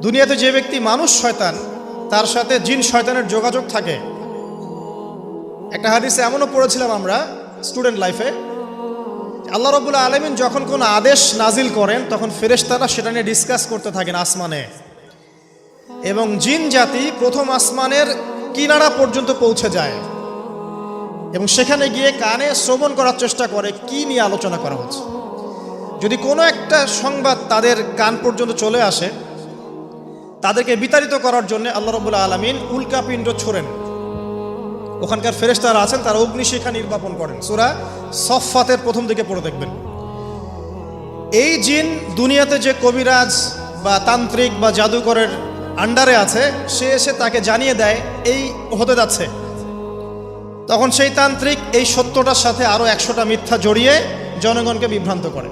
দুনিয়াতে যে ব্যক্তি মানুষ শয়তান, তার সাথে জিন শয়তানের যোগাযোগ থাকে। একটা হাদিসে এমনও পড়েছিলাম আমরা স্টুডেন্ট লাইফে, আল্লাহ রবুল্লা আলমিন যখন কোনো আদেশ নাজিল করেন, তখন ফেরেশতারা সেটা নিয়ে ডিসকাস করতে থাকেন আসমানে। এবং জিন জাতি প্রথম আসমানের কিনারা পর্যন্ত পৌঁছে যায়। এবং সেখানে গিয়ে কানে শ্রবণ করার চেষ্টা করে, কি নিয়ে আলোচনা করা হচ্ছে। যদি কোনো একটা সংবাদ তাদের কান পর্যন্ত চলে আসে তাদেরকে বিতাড়িত করার জন্য আল্লাহ রবুল্লা আলমিন উল্কাপিণ্ড ছোড়েন। ওখানকার ফেরেশতারা আছেন, তারা অগ্নিশিখা নির্বাপন করেন। সুরা সফাতের প্রথম দিকে পড়ে দেখবেন। এই জিন দুনিয়াতে যে কবিরাজ বা তান্ত্রিক বা জাদুকরের আন্ডারে আছে, সে এসে তাকে জানিয়ে দেয়, এই হতে যাচ্ছে। তখন সেই তান্ত্রিক এই সত্যটার সাথে আরও একশোটা মিথ্যা জড়িয়ে জনগণকে বিভ্রান্ত করে।